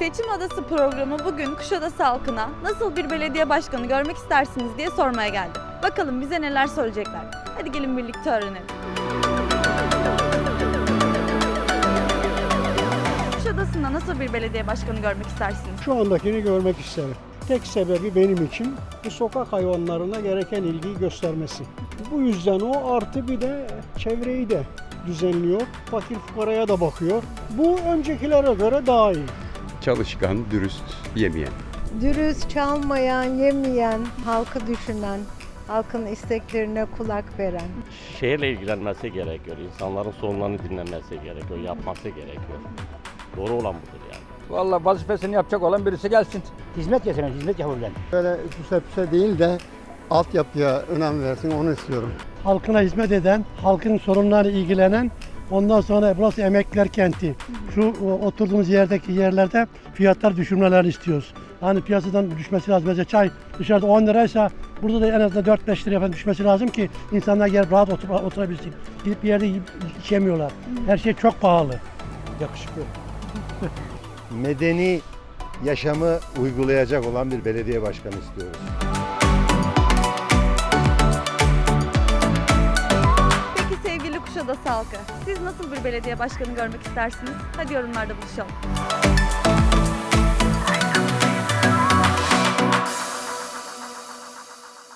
Seçim Adası programı bugün Kuşadası halkına nasıl bir belediye başkanı görmek istersiniz diye sormaya geldi. Bakalım bize neler söyleyecekler. Hadi gelin birlikte öğrenelim. Kuşadası'nda nasıl bir belediye başkanı görmek istersiniz? Şu andakini görmek isterim. Tek sebebi benim için bu sokak hayvanlarına gereken ilgiyi göstermesi. Bu yüzden o artı bir de çevreyi de düzenliyor. Fakir fukaraya da bakıyor. Bu öncekilere göre daha iyi. Çalışkan, dürüst, yemeyen. Dürüst, çalmayan, yemeyen, halkı düşünen, halkın isteklerine kulak veren. şehirle ilgilenmesi gerekiyor. İnsanların sorunlarını dinlemesi gerekiyor, yapması gerekiyor. Doğru olan budur yani. Vallahi vazifesini yapacak olan birisi gelsin. Hizmet yeteneği, hizmet yapabilen. Böyle süse püse değil de altyapıya önem versin onu istiyorum. Halkına hizmet eden, halkın sorunlarıyla ilgilenen, ondan sonra burası emekliler kenti. Şu oturduğumuz yerdeki yerlerde fiyatlar düşürmelerini istiyoruz. Hani piyasadan düşmesi lazım. Mesela çay dışarıda 10 liraysa burada da en azından 4-5 liraya falan düşmesi lazım ki insanlar gelip rahat otur, oturabilsin. Gidip bir yerde yiyip içemiyorlar. Her şey çok pahalı. Yakışıklı. medeni yaşamı uygulayacak olan bir belediye başkanı istiyoruz. Kuşadası halkı, siz nasıl bir belediye başkanı görmek istersiniz? Hadi yorumlarda buluşalım.